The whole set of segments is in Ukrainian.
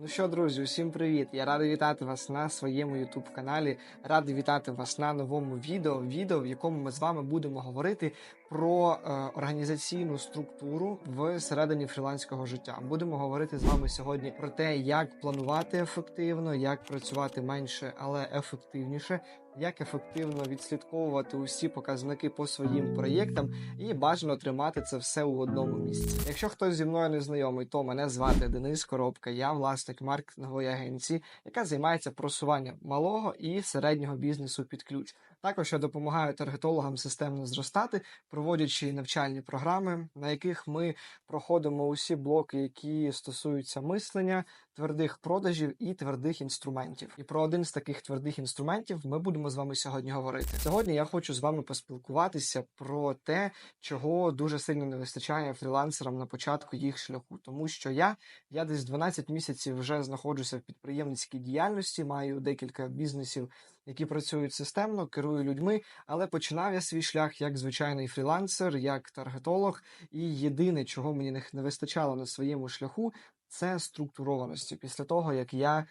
Ну що, друзі, усім привіт! Я радий вітати вас на своєму youtube каналі. Радий вітати вас на новому відео. Відео, в якому ми з вами будемо говорити про е, організаційну структуру в середині фріланського життя. Будемо говорити з вами сьогодні про те, як планувати ефективно, як працювати менше, але ефективніше, як ефективно відслідковувати усі показники по своїм проєктам і бажано тримати це все у одному місці. Якщо хтось зі мною не знайомий, то мене звати Денис Коробка. Я власник маркетингової агенції, яка займається просуванням малого і середнього бізнесу під ключ. Також я допомагаю таргетологам системно зростати, проводячи навчальні програми, на яких ми проходимо усі блоки, які стосуються мислення, твердих продажів і твердих інструментів. І про один з таких твердих інструментів ми будемо з вами сьогодні говорити. Сьогодні я хочу з вами поспілкуватися про те, чого дуже сильно не вистачає фрілансерам на початку їх шляху, тому що я, я десь 12 місяців вже знаходжуся в підприємницькій діяльності, маю декілька бізнесів. Які працюють системно, керую людьми, але починав я свій шлях як звичайний фрілансер, як таргетолог. І єдине, чого мені не- вистачало на своєму шляху, це структурованості. Після того, як я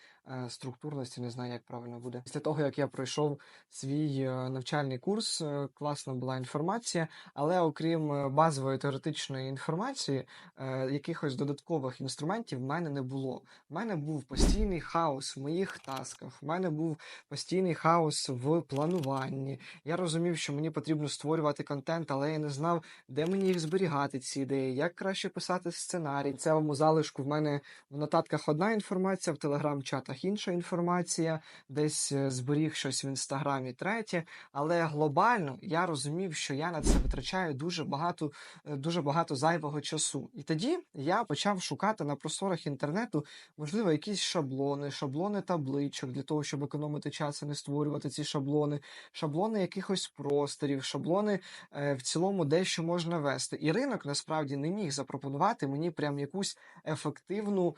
структурності, не знаю, як правильно буде. Після того, як я пройшов свій е, навчальний курс, е, класна була інформація, але окрім базової теоретичної інформації, е, якихось додаткових інструментів в мене не було. В мене був постійний хаос в моїх тасках, в мене був постійний хаос в плануванні. Я розумів, що мені потрібно створювати контент, але я не знав, де мені їх зберігати, ці ідеї, як краще писати сценарій. В цьому залишку в мене в нотатках одна інформація, в телеграм-чатах інша інформація, десь е, зберіг щось в інстаграмі третє. Але глобально я розумів, що я на це витрачаю дуже багато, е, дуже багато зайвого часу. І тоді я почав шукати на просторах інтернету, можливо, якісь шаблони, шаблони табличок для того, щоб економити час і не створювати ці шаблони, шаблони якихось просторів, шаблони е, в цілому дещо можна вести. І ринок насправді не міг запропонувати мені прям якусь ефективну,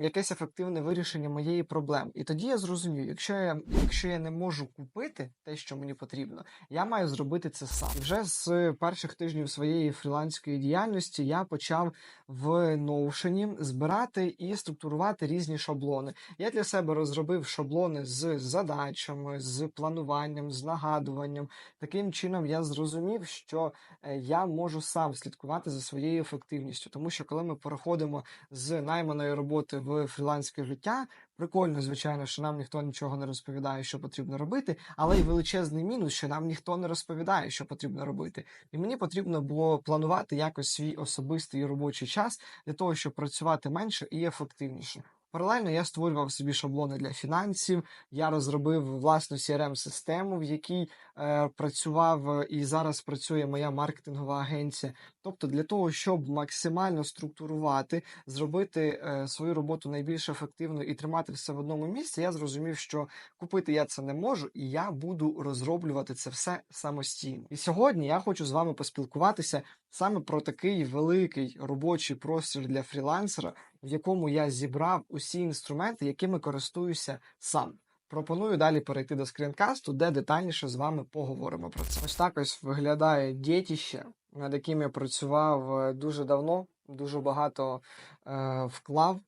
якесь ефективне вирішення моєї проблеми. І тоді я зрозумів, якщо я, якщо я не можу купити те, що мені потрібно, я маю зробити це сам. І вже з перших тижнів своєї фріланської діяльності я почав в Notion збирати і структурувати різні шаблони. Я для себе розробив шаблони з задачами, з плануванням, з нагадуванням. Таким чином я зрозумів, що е, я можу сам слідкувати за своєю ефективністю, тому що коли ми переходимо з найманої роботи в фріланське життя. Прикольно, звичайно, що нам ніхто нічого не розповідає, що потрібно робити, але й величезний мінус, що нам ніхто не розповідає, що потрібно робити. І мені потрібно було планувати якось свій особистий робочий час для того, щоб працювати менше і ефективніше. Паралельно я створював собі шаблони для фінансів. Я розробив власну crm систему в якій е, працював і зараз працює моя маркетингова агенція. Тобто, для того, щоб максимально структурувати, зробити е, свою роботу найбільш ефективною і тримати все в одному місці, я зрозумів, що купити я це не можу, і я буду розроблювати це все самостійно. І сьогодні я хочу з вами поспілкуватися саме про такий великий робочий простір для фрілансера, в якому я зібрав усі інструменти, якими користуюся сам. Пропоную далі перейти до скрінкасту, де детальніше з вами поговоримо про це. Ось так ось виглядає дітіще, над яким я працював е, дуже давно, дуже багато е, вклав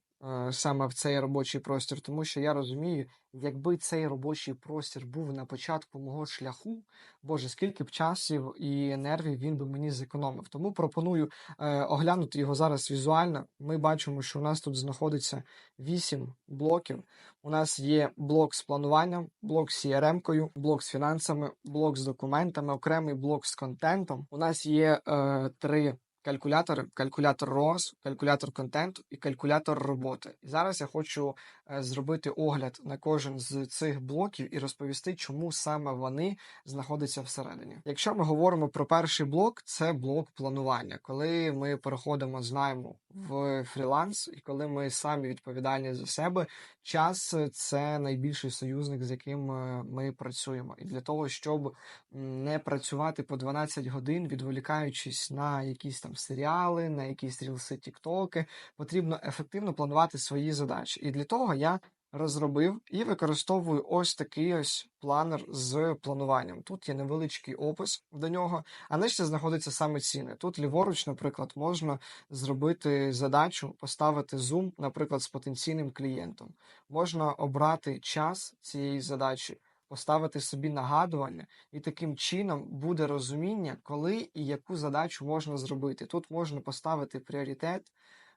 саме в цей робочий простір, тому що я розумію, якби цей робочий простір був на початку мого шляху, боже, скільки б часів і нервів він би мені зекономив. Тому пропоную е, оглянути його зараз візуально. Ми бачимо, що у нас тут знаходиться 8 блоків. У нас є блок з плануванням, блок з CRM-кою, блок з фінансами, блок з документами, окремий блок з контентом. У нас є е, три калькулятори: калькулятор роз, калькулятор контенту і калькулятор роботи. І зараз я хочу зробити огляд на кожен з цих блоків і розповісти, чому саме вони знаходяться всередині. Якщо ми говоримо про перший блок, це блок планування, коли ми переходимо з найму в фріланс, і коли ми самі відповідальні за себе, час е, це найбільший союзник, з яким е, ми працюємо. І для того, щоб не працювати по 12 годин, відволікаючись на якісь там серіали, на якісь рілси, тіктоки, потрібно ефективно планувати свої задачі. І для того я розробив і використовую ось такий ось планер з плануванням. Тут є невеличкий опис до нього, а нижче знаходиться саме ціни. Тут ліворуч, наприклад, можна зробити задачу, поставити зум, наприклад, з потенційним клієнтом. Можна обрати час цієї задачі, поставити собі нагадування, і таким чином буде розуміння, коли і яку задачу можна зробити. Тут можна поставити пріоритет.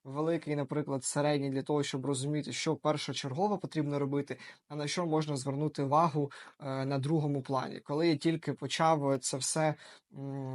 Великий, наприклад, середній для того, щоб розуміти, що першочергово потрібно робити, а на що можна звернути увагу е, на другому плані. Коли я тільки почав це все,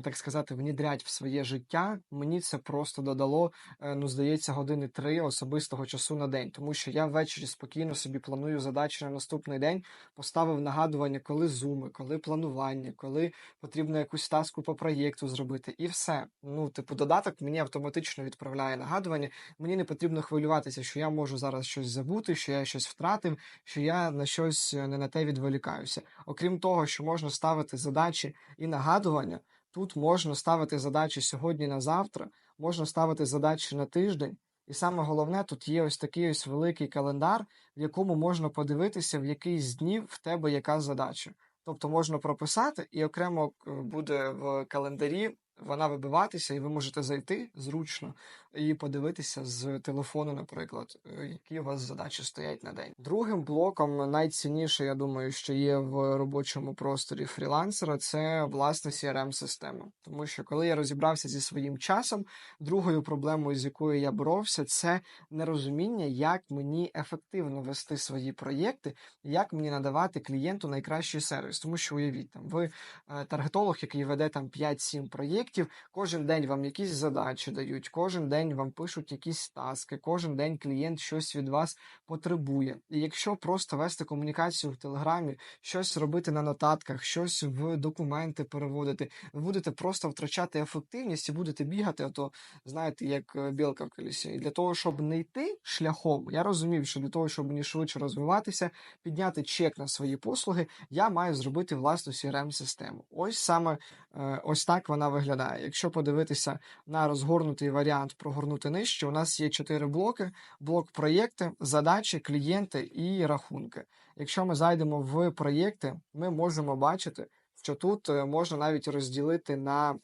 так сказати, внідрять в своє життя, мені це просто додало, е, ну, здається, години три особистого часу на день, тому що я ввечері спокійно собі планую задачі на наступний день, поставив нагадування, коли зуми, коли планування, коли потрібно якусь таску по проєкту зробити, і все. Ну, типу, додаток мені автоматично відправляє нагадування. Мені не потрібно хвилюватися, що я можу зараз щось забути, що я щось втратив, що я на щось е, не на те відволікаюся. Окрім того, що можна ставити задачі і нагадування, тут можна ставити задачі сьогодні на завтра, можна ставити задачі на тиждень. І саме головне, тут є ось такий ось великий календар, в якому можна подивитися, в який з днів в тебе яка задача. Тобто можна прописати, і окремо е, буде в календарі вона вибиватися, і ви можете зайти зручно і подивитися з телефону, наприклад, е, які у вас задачі стоять на день. Другим блоком найцінніше, я думаю, що є в робочому просторі фрілансера, це власне crm система Тому що коли я розібрався зі своїм часом, другою проблемою, з якою я боровся, це нерозуміння, як мені ефективно вести свої проєкти, як мені надавати клієнту найкращий сервіс. Тому що уявіть там, ви е, таргетолог, який веде там 5-7 проєктів, кожен день вам якісь задачі дають, кожен день вам пишуть якісь таски, кожен день клієнт щось від вас потребує. І якщо просто вести комунікацію в Телеграмі, щось робити на нотатках, щось в документи переводити, ви будете просто втрачати ефективність і будете бігати, а то знаєте, як е, білка в колісі. І для того, щоб не йти шляхом, я розумів, що для того, щоб мені швидше розвиватися, підняти чек на свої послуги, я маю зробити власну crm систему Ось саме е, ось так вона виглядає. Якщо подивитися на розгорнутий варіант прогорнути нижче, у нас є чотири блоки: блок проєкти, задачі, клієнти і рахунки. Якщо ми зайдемо в проєкти, ми можемо бачити, що тут е, можна навіть розділити на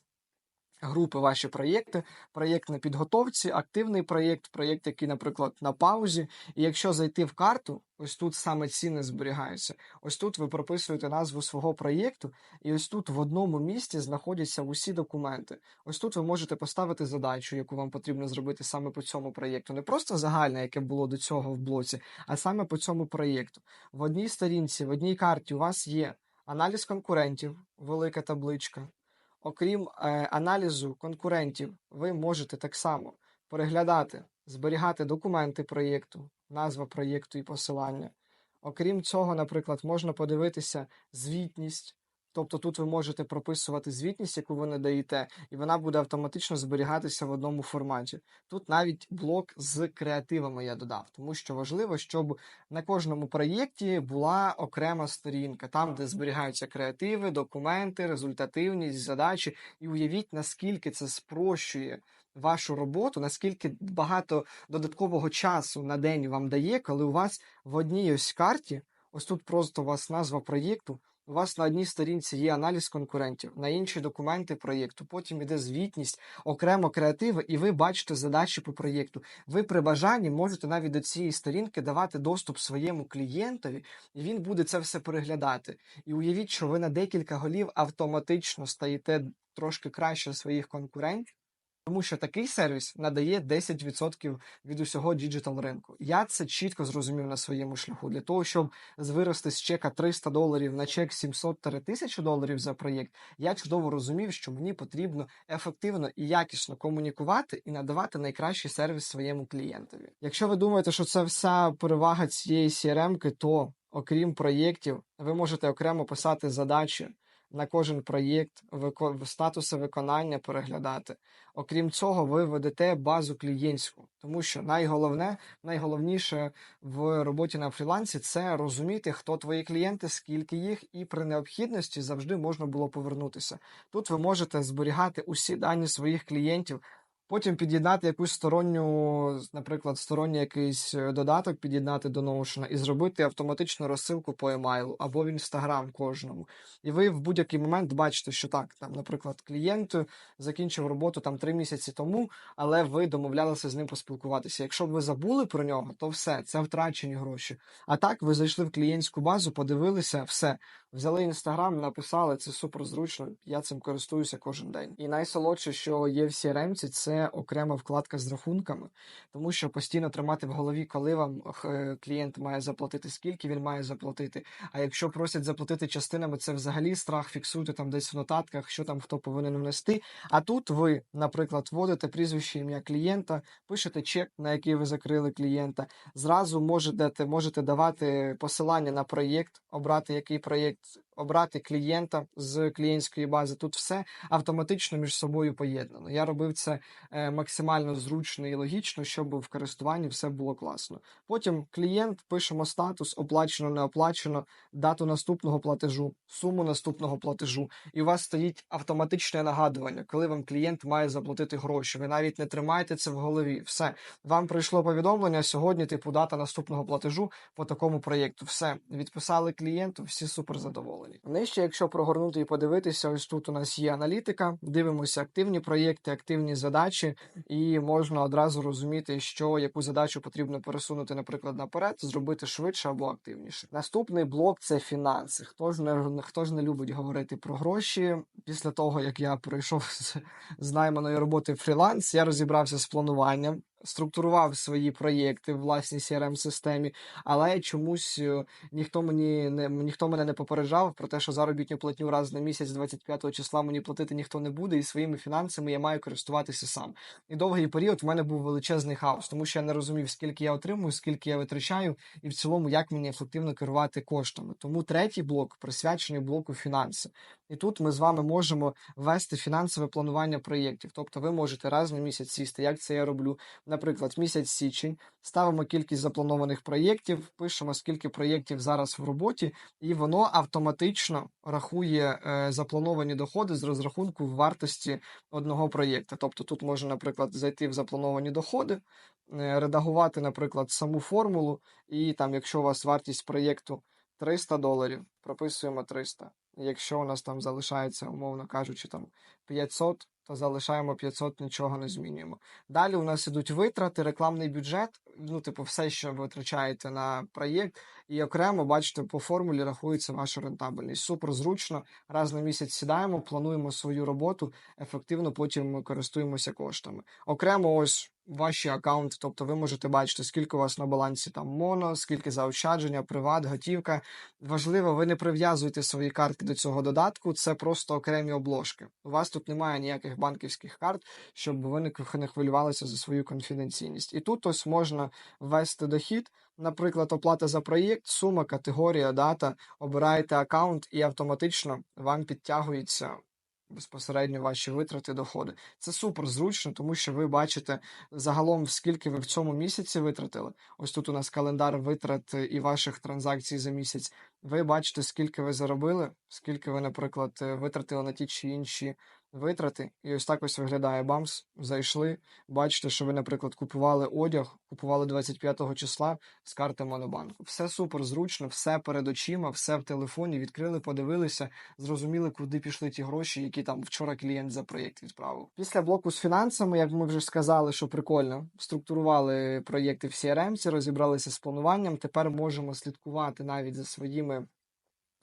групи ваші проєкти, проєкт на підготовці, активний проєкт, проєкт, який, наприклад, на паузі. І якщо зайти в карту, ось тут саме ціни зберігаються. Ось тут ви прописуєте назву свого проєкту, і ось тут в одному місці знаходяться усі документи. Ось тут ви можете поставити задачу, яку вам потрібно зробити саме по цьому проєкту. Не просто загальне, яке було до цього в блоці, а саме по цьому проєкту. В одній сторінці, в одній карті у вас є аналіз конкурентів, велика табличка. Окрім е, аналізу конкурентів, ви можете так само переглядати, зберігати документи проєкту, назва проєкту і посилання. Окрім цього, наприклад, можна подивитися звітність Тобто тут ви можете прописувати звітність, яку ви надаєте, і вона буде автоматично зберігатися в одному форматі. Тут навіть блок з креативами я додав, тому що важливо, щоб на кожному проєкті була окрема сторінка, там, де зберігаються креативи, документи, результативність, задачі. І уявіть, наскільки це спрощує вашу роботу, наскільки багато додаткового часу на день вам дає, коли у вас в одній ось карті, ось тут просто у вас назва проєкту. У вас на одній сторінці є аналіз конкурентів, на інші документи проєкту, потім іде звітність, окремо креативи, і ви бачите задачі по проєкту. Ви при бажанні можете навіть до цієї сторінки давати доступ своєму клієнтові, і він буде це все переглядати. І уявіть, що ви на декілька голів автоматично стаєте трошки краще своїх конкурентів. Тому що такий сервіс надає 10% від усього діджитал ринку. Я це чітко зрозумів на своєму шляху. Для того, щоб вирости з чека 300 доларів на чек 700-1000 доларів за проєкт, я чудово розумів, що мені потрібно ефективно і якісно комунікувати і надавати найкращий сервіс своєму клієнтові. Якщо ви думаєте, що це вся перевага цієї CRM-ки, то окрім проєктів, ви можете окремо писати задачі на кожен проєкт, статуси виконання переглядати. Окрім цього, ви ведете базу клієнтську, тому що найголовне, найголовніше в роботі на фрілансі це розуміти, хто твої клієнти, скільки їх, і при необхідності завжди можна було повернутися. Тут ви можете зберігати усі дані своїх клієнтів. Потім під'єднати якусь сторонню, наприклад, сторонній якийсь е, додаток, під'єднати до Notion і зробити автоматичну розсилку по емейлу або в Instagram кожному. І ви в будь-який момент бачите, що так, там, наприклад, клієнт закінчив роботу там три місяці тому, але ви домовлялися з ним поспілкуватися. Якщо б ви забули про нього, то все, це втрачені гроші. А так, ви зайшли в клієнтську базу, подивилися, все. Взяли інстаграм, написали, це супер зручно. Я цим користуюся кожен день. І найсолодше, що є в CRM, це окрема вкладка з рахунками, тому що постійно тримати в голові, коли вам е, клієнт має заплатити, скільки він має заплатити. А якщо просять заплатити частинами, це взагалі страх. Фіксуйте там десь в нотатках, що там хто повинен внести. А тут ви, наприклад, вводите прізвище ім'я клієнта, пишете чек, на який ви закрили клієнта. Зразу можете можете давати посилання на проєкт, обрати який проєкт обрати клієнта з клієнтської бази. Тут все автоматично між собою поєднано. Я робив це е, максимально зручно і логічно, щоб в користуванні все було класно. Потім клієнт пишемо статус, оплачено, не оплачено, дату наступного платежу, суму наступного платежу, і у вас стоїть автоматичне нагадування, коли вам клієнт має заплатити гроші. Ви навіть не тримаєте це в голові. Все, вам прийшло повідомлення сьогодні. Типу дата наступного платежу по такому проєкту. Все відписали клієнту, всі супер задоволені задоволені. Нижче, якщо прогорнути і подивитися, ось тут у нас є аналітика. Дивимося активні проєкти, активні задачі, і можна одразу розуміти, що яку задачу потрібно пересунути, наприклад, наперед, зробити швидше або активніше. Наступний блок це фінанси. Хто ж не хто ж не любить говорити про гроші? Після того як я пройшов з, з найманої роботи фріланс, я розібрався з плануванням структурував свої проєкти в власній crm системі але чомусь е, ніхто мені не ніхто мене не попереджав про те, що заробітню платню раз на місяць, 25 числа мені платити ніхто не буде, і своїми фінансами я маю користуватися сам. І довгий період в мене був величезний хаос, тому що я не розумів, скільки я отримую, скільки я витрачаю, і в цілому як мені ефективно керувати коштами. Тому третій блок присвячений блоку фінанси. І тут ми з вами можемо ввести фінансове планування проєктів. Тобто ви можете раз на місяць сісти, як це я роблю. Наприклад, місяць січень, ставимо кількість запланованих проєктів, пишемо, скільки проєктів зараз в роботі, і воно автоматично рахує е, заплановані доходи з розрахунку вартості одного проєкту. Тобто тут можна, наприклад, зайти в заплановані доходи, е, редагувати, наприклад, саму формулу, і там, якщо у вас вартість проєкту 300 доларів, прописуємо 300. Якщо у нас там залишається, умовно кажучи, там 500, то залишаємо 500, нічого не змінюємо. Далі у нас ідуть витрати, рекламний бюджет, ну, типу, все, що ви витрачаєте на проєкт, і окремо, бачите, по формулі рахується ваша рентабельність. Супер зручно. Раз на місяць сідаємо, плануємо свою роботу, ефективно потім користуємося коштами. Окремо, ось ваші аккаунти, тобто ви можете бачити, скільки у вас на балансі там моно, скільки заощадження, приват, готівка. Важливо, ви не прив'язуєте свої картки до цього додатку, це просто окремі обложки. У вас тут немає ніяких банківських карт, щоб ви не хвилювалися за свою конфіденційність. І тут ось можна ввести дохід, наприклад, оплата за проєкт, сума, категорія, дата, обираєте аккаунт і автоматично вам підтягується безпосередньо ваші витрати, доходи. Це супер зручно, тому що ви бачите загалом, скільки ви в цьому місяці витратили. Ось тут у нас календар витрат і ваших транзакцій за місяць. Ви бачите, скільки ви заробили, скільки ви, наприклад, витратили на ті чи інші витрати. І ось так ось виглядає бамс. Зайшли. Бачите, що ви, наприклад, купували одяг, купували 25 числа з карти Монобанку. Все супер зручно, все перед очима, все в телефоні. Відкрили, подивилися, зрозуміли, куди пішли ті гроші, які там вчора клієнт за проєкт відправив. Після блоку з фінансами, як ми вже сказали, що прикольно, структурували проєкти в CRM, розібралися з плануванням. Тепер можемо слідкувати навіть за своїми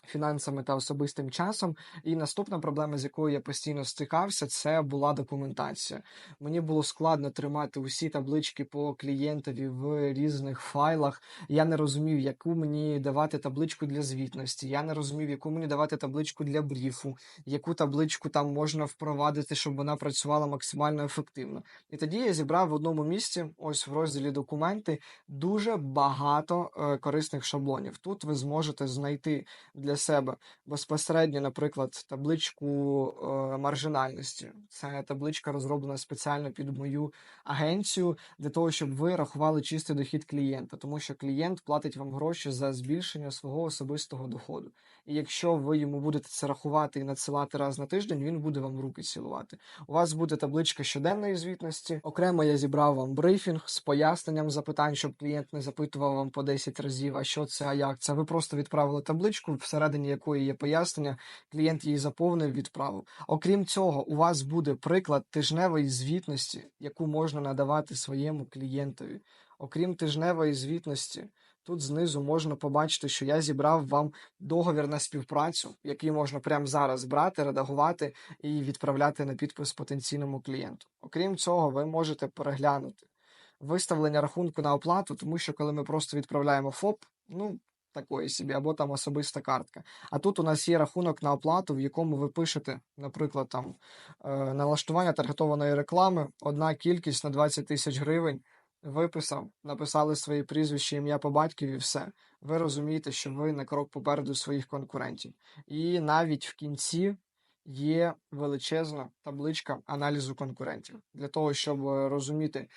фінансами та особистим часом. І наступна проблема, з якою я постійно стикався, це була документація. Мені було складно тримати усі таблички по клієнтові в різних файлах. Я не розумів, яку мені давати табличку для звітності. Я не розумів, яку мені давати табличку для бріфу, яку табличку там можна впровадити, щоб вона працювала максимально ефективно. І тоді я зібрав в одному місці, ось в розділі документи, дуже багато е, корисних шаблонів. Тут ви зможете знайти для для себе безпосередньо, наприклад, табличку е, маржинальності. Це табличка розроблена спеціально під мою агенцію для того, щоб ви рахували чистий дохід клієнта, тому що клієнт платить вам гроші за збільшення свого особистого доходу. І якщо ви йому будете це рахувати і надсилати раз на тиждень, він буде вам руки цілувати. У вас буде табличка щоденної звітності. Окремо я зібрав вам брифінг з поясненням запитань, щоб клієнт не запитував вам по 10 разів, а що це, а як це. Ви просто відправили табличку, всередині якої є пояснення. Клієнт її заповнив, відправив. Окрім цього, у вас буде приклад тижневої звітності, яку можна надавати своєму клієнтові. Окрім тижневої звітності, тут знизу можна побачити, що я зібрав вам договір на співпрацю, який можна прямо зараз брати, редагувати і відправляти на підпис потенційному клієнту. Окрім цього, ви можете переглянути виставлення рахунку на оплату, тому що коли ми просто відправляємо ФОП, ну такої собі, або там особиста картка. А тут у нас є рахунок на оплату, в якому ви пишете, наприклад, там е, налаштування таргетованої реклами, одна кількість на 20 тисяч гривень. Виписав, написали свої прізвище, ім'я по батькові, все. Ви розумієте, що ви на крок попереду своїх конкурентів. І навіть в кінці є величезна табличка аналізу конкурентів для того, щоб е, розуміти,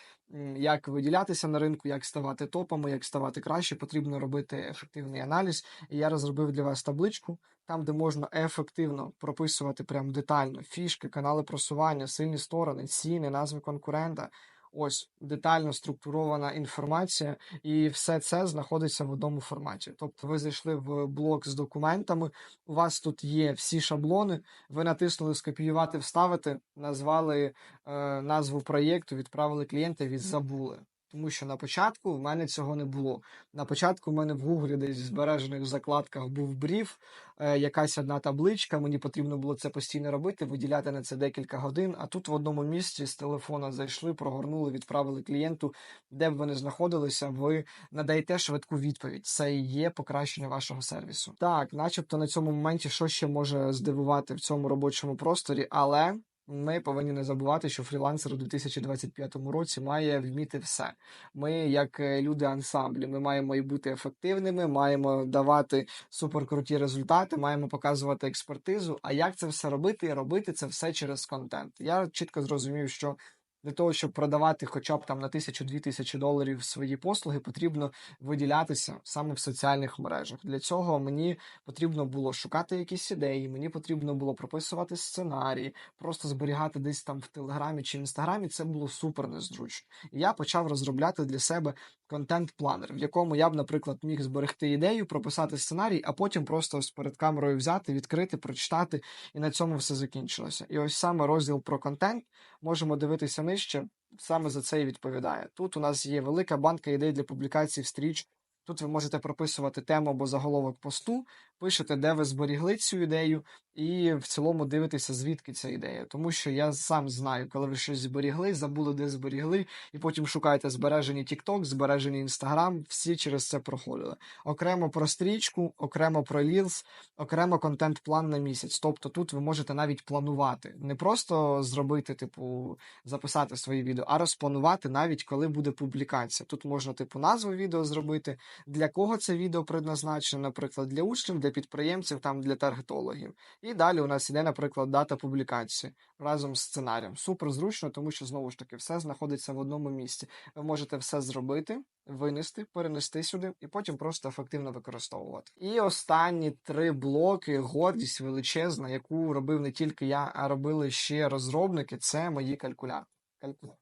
як виділятися на ринку, як ставати топами, як ставати краще, потрібно робити ефективний аналіз. І я розробив для вас табличку, там, де можна ефективно прописувати прям детально фішки, канали просування, сильні сторони, ціни, назви конкурента. Ось детально структурована інформація, і все це знаходиться в одному форматі. Тобто, ви зайшли в блок з документами, у вас тут є всі шаблони. Ви натиснули скопіювати, вставити, назвали е, назву проєкту, відправили клієнтові, забули. Тому що на початку в мене цього не було. На початку в мене в Гуглі десь в збережених закладках був бриф, е, якась одна табличка. Мені потрібно було це постійно робити, виділяти на це декілька годин. А тут в одному місці з телефона зайшли, прогорнули, відправили клієнту, де б ви не знаходилися, ви надаєте швидку відповідь. Це і є покращення вашого сервісу. Так, начебто на цьому моменті що ще може здивувати в цьому робочому просторі, але. Ми повинні не забувати, що фрілансер у 2025 році має вміти все. Ми, як е, люди ансамблі, ми маємо і бути ефективними, маємо давати суперкруті результати, маємо показувати експертизу. А як це все робити? Робити це все через контент. Я чітко зрозумів, що для того, щоб продавати хоча б там на тисячу-дві тисячі доларів свої послуги, потрібно виділятися саме в соціальних мережах. Для цього мені потрібно було шукати якісь ідеї, мені потрібно було прописувати сценарії, просто зберігати десь там в Телеграмі чи Інстаграмі. Це було супер незручно. І я почав розробляти для себе контент-планер, в якому я б, наприклад, міг зберегти ідею, прописати сценарій, а потім просто ось перед камерою взяти, відкрити, прочитати, і на цьому все закінчилося. І ось саме розділ про контент можемо дивитися нижче. Саме за це і відповідає. Тут у нас є велика банка ідей для публікацій в стріч. Тут ви можете прописувати тему або заголовок посту, пишете, де ви зберігли цю ідею, і в цілому дивитеся, звідки ця ідея. Тому що я сам знаю, коли ви щось зберігли, забули, де зберігли, і потім шукаєте збережені TikTok, збережені Instagram, всі через це проходили. Окремо про стрічку, окремо про Reels, окремо контент-план на місяць. Тобто тут ви можете навіть планувати. Не просто зробити, типу, записати свої відео, а розпланувати навіть коли буде публікація. Тут можна, типу, назву відео зробити, для кого це відео предназначено, наприклад, для учнів, для підприємців, там для таргетологів. І далі у нас іде, наприклад, дата публікації разом з сценарієм. Супер зручно, тому що знову ж таки все знаходиться в одному місці. Ви можете все зробити, винести, перенести сюди і потім просто ефективно використовувати. І останні три блоки, гордість величезна, яку робив не тільки я, а робили ще розробники. Це мої калькулятори. Калькулятори.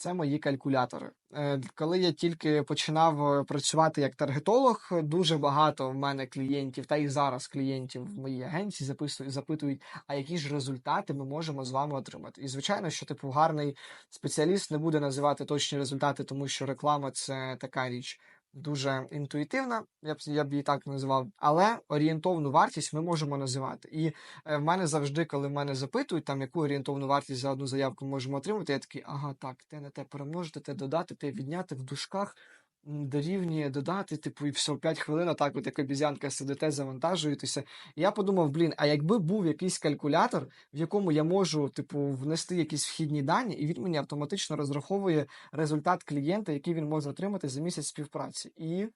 Це мої калькулятори. Е, Коли я тільки починав е, працювати як таргетолог, дуже багато в мене клієнтів, та і зараз клієнтів в моїй агенції записують, запитують, а які ж результати ми можемо з вами отримати. І звичайно, що типу гарний спеціаліст не буде називати точні результати, тому що реклама це така річ. Дуже інтуїтивна, я б я б її так назвав, але орієнтовну вартість ми можемо називати. І е, в мене завжди, коли мене запитують, там яку орієнтовну вартість за одну заявку можемо отримати, я такий, ага, так, те на те перемножити, те додати, те відняти в дужках дорівнює додати, типу, і все, 5 хвилин, так, от як обізянка сидите, завантажуєтеся. І я подумав, блін, а якби був якийсь калькулятор, в якому я можу, типу, внести якісь вхідні дані, і він мені автоматично розраховує результат клієнта, який він може отримати за місяць співпраці. І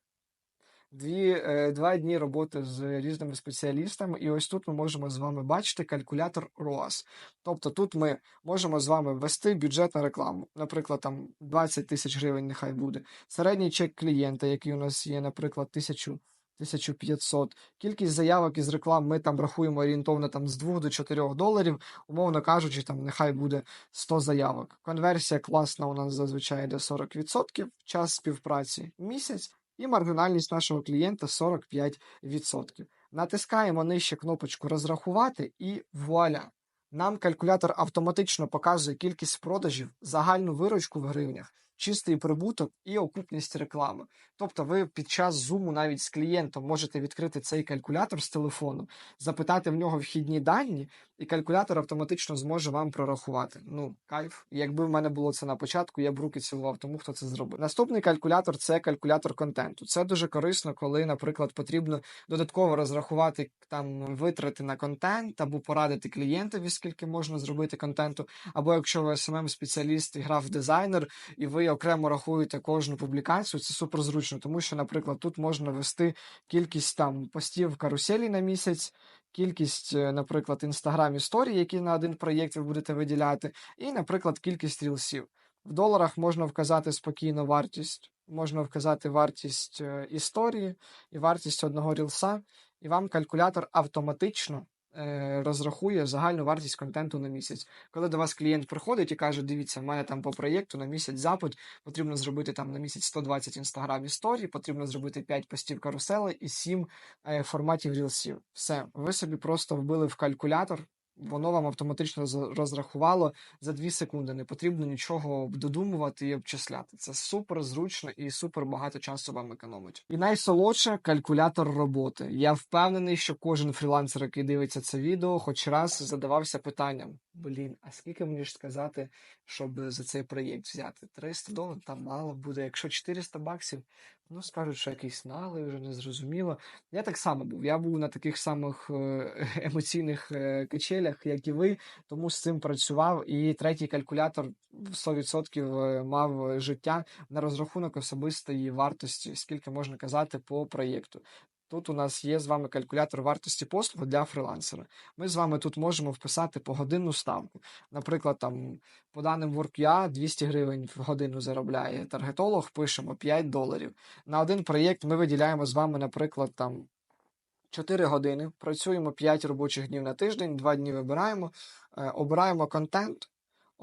Дві, е, два дні роботи з різними спеціалістами, і ось тут ми можемо з вами бачити калькулятор ROAS. Тобто тут ми можемо з вами ввести бюджет на рекламу. Наприклад, там 20 тисяч гривень нехай буде. Середній чек клієнта, який у нас є, наприклад, 1000, 1500. Кількість заявок із реклам ми там рахуємо орієнтовно там, з 2 до 4 доларів, умовно кажучи, там нехай буде 100 заявок. Конверсія класна у нас зазвичай йде 40%, час співпраці місяць, і маржинальність нашого клієнта 45%. Натискаємо нижче кнопочку розрахувати і вуаля. Нам калькулятор автоматично показує кількість продажів, загальну виручку в гривнях, чистий прибуток і окупність реклами. Тобто ви під час зуму навіть з клієнтом можете відкрити цей калькулятор з телефону, запитати в нього вхідні дані, і калькулятор автоматично зможе вам прорахувати. Ну, кайф. Якби в мене було це на початку, я б руки цілував тому, хто це зробив. Наступний калькулятор це калькулятор контенту. Це дуже корисно, коли, наприклад, потрібно додатково розрахувати там витрати на контент або порадити клієнтові, скільки можна зробити контенту. Або якщо ви smm спеціаліст і граф дизайнер, і ви окремо рахуєте кожну публікацію, це супер зручно, тому що, наприклад, тут можна ввести кількість там постів в каруселі на місяць. Кількість, е, наприклад, інстаграм історій, які на один проєкт ви будете виділяти, і, наприклад, кількість рілсів. В доларах можна вказати спокійно вартість, можна вказати вартість е, історії і вартість одного рілса, і вам калькулятор автоматично розрахує загальну вартість контенту на місяць. Коли до вас клієнт приходить і каже: дивіться, в мене там по проєкту на місяць запит, потрібно зробити там на місяць 120 інстаграм історій, потрібно зробити 5 постів карусели і 7 е, форматів рілсів. Все, ви собі просто вбили в калькулятор. Воно вам автоматично розрахувало за 2 секунди. Не потрібно нічого додумувати і обчисляти. Це супер зручно і супер багато часу вам економить. І найсолодше калькулятор роботи. Я впевнений, що кожен фрілансер, який дивиться це відео, хоч раз задавався питанням: блін, а скільки мені ж сказати, щоб за цей проєкт взяти? 300 доларів там мало буде. Якщо 400 баксів, ну скажуть, що якийсь налий, вже не зрозуміло. Я так само був. Я був на таких самих е, емоційних е, качелях, як і ви, тому з цим працював. І третій калькулятор в 100% е, мав життя на розрахунок особистої вартості, скільки можна казати по проєкту. Тут у нас є з вами калькулятор вартості послуг для фрилансера. Ми з вами тут можемо вписати погодинну ставку. Наприклад, там по даним WorkUA 200 гривень в годину заробляє таргетолог, пишемо 5 доларів. На один проєкт ми виділяємо з вами, наприклад, там 4 години, працюємо 5 робочих днів на тиждень, 2 дні вибираємо, е, обираємо контент,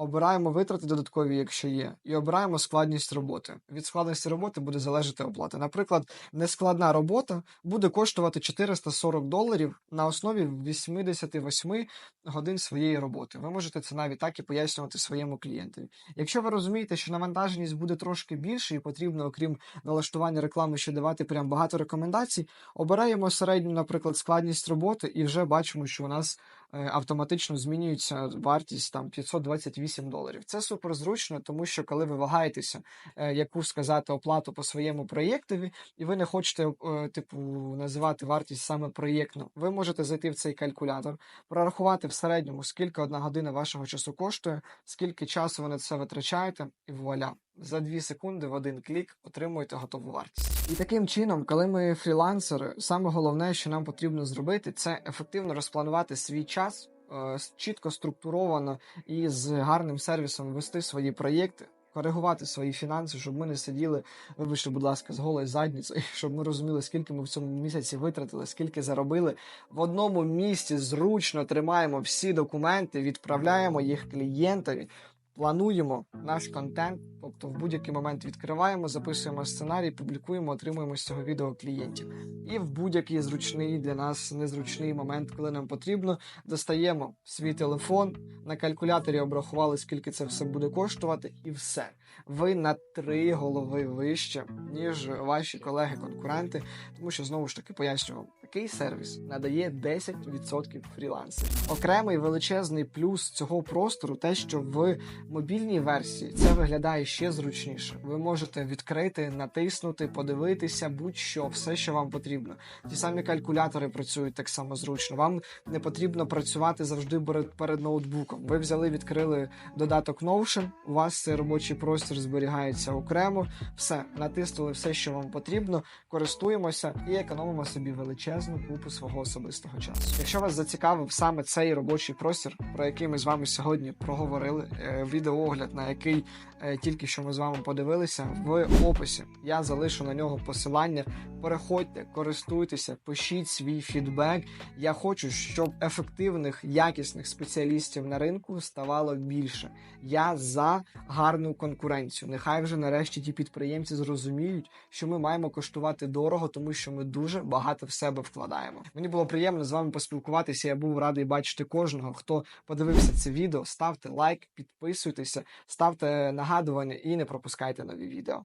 обираємо витрати додаткові, якщо є, і обираємо складність роботи. Від складності роботи буде залежати оплата. Наприклад, нескладна робота буде коштувати 440 доларів на основі 88 годин своєї роботи. Ви можете це навіть так і пояснювати своєму клієнтові. Якщо ви розумієте, що навантаженість буде трошки більше і потрібно, окрім налаштування реклами, ще давати прям багато рекомендацій, обираємо середню, наприклад, складність роботи, і вже бачимо, що у нас автоматично змінюється вартість там 528 доларів. Це супер зручно, тому що коли ви вагаєтеся, е, яку сказати оплату по своєму проєктові, і ви не хочете, е, типу, називати вартість саме проєктну, ви можете зайти в цей калькулятор, прорахувати в середньому, скільки одна година вашого часу коштує, скільки часу ви на це витрачаєте, і вуаля. За 2 секунди в один клік отримуєте готову вартість. І таким чином, коли ми фрілансери, саме головне, що нам потрібно зробити, це ефективно розпланувати свій час, е, чітко структуровано і з гарним сервісом вести свої проєкти. Коригувати свої фінанси, щоб ми не сиділи, вибачте, будь ласка, з голою задницею, щоб ми розуміли, скільки ми в цьому місяці витратили, скільки заробили. В одному місці зручно тримаємо всі документи, відправляємо їх клієнтові, плануємо наш контент, тобто в будь-який момент відкриваємо, записуємо сценарій, публікуємо, отримуємо з цього відео клієнтів. І в будь-який зручний для нас незручний момент, коли нам потрібно, достаємо свій телефон, на калькуляторі обрахували, скільки це все буде коштувати, і все. Ви на три голови вище, ніж ваші колеги-конкуренти, тому що знову ж таки пояснюю вам, такий сервіс надає 10% фрілансерів. Окремий величезний плюс цього простору те, що ви мобільній версії це виглядає ще зручніше. Ви можете відкрити, натиснути, подивитися, будь-що, все, що вам потрібно. Ті самі калькулятори працюють так само зручно. Вам не потрібно працювати завжди перед, ноутбуком. Ви взяли, відкрили додаток Notion, у вас цей робочий простір зберігається окремо. Все, натиснули все, що вам потрібно, користуємося і економимо собі величезну купу свого особистого часу. Якщо вас зацікавив саме цей робочий простір, про який ми з вами сьогодні проговорили, е, відеоогляд, на який е, тільки що ми з вами подивилися, в описі я залишу на нього посилання. Переходьте, користуйтеся, пишіть свій фідбек. Я хочу, щоб ефективних, якісних спеціалістів на ринку ставало більше. Я за гарну конкуренцію. Нехай вже нарешті ті підприємці зрозуміють, що ми маємо коштувати дорого, тому що ми дуже багато в себе вкладаємо. Мені було приємно з вами поспілкуватися. Я був радий бачити кожного, хто подивився це відео. Ставте лайк, підписуйтеся, ставте нагадування і не пропускайте нові відео.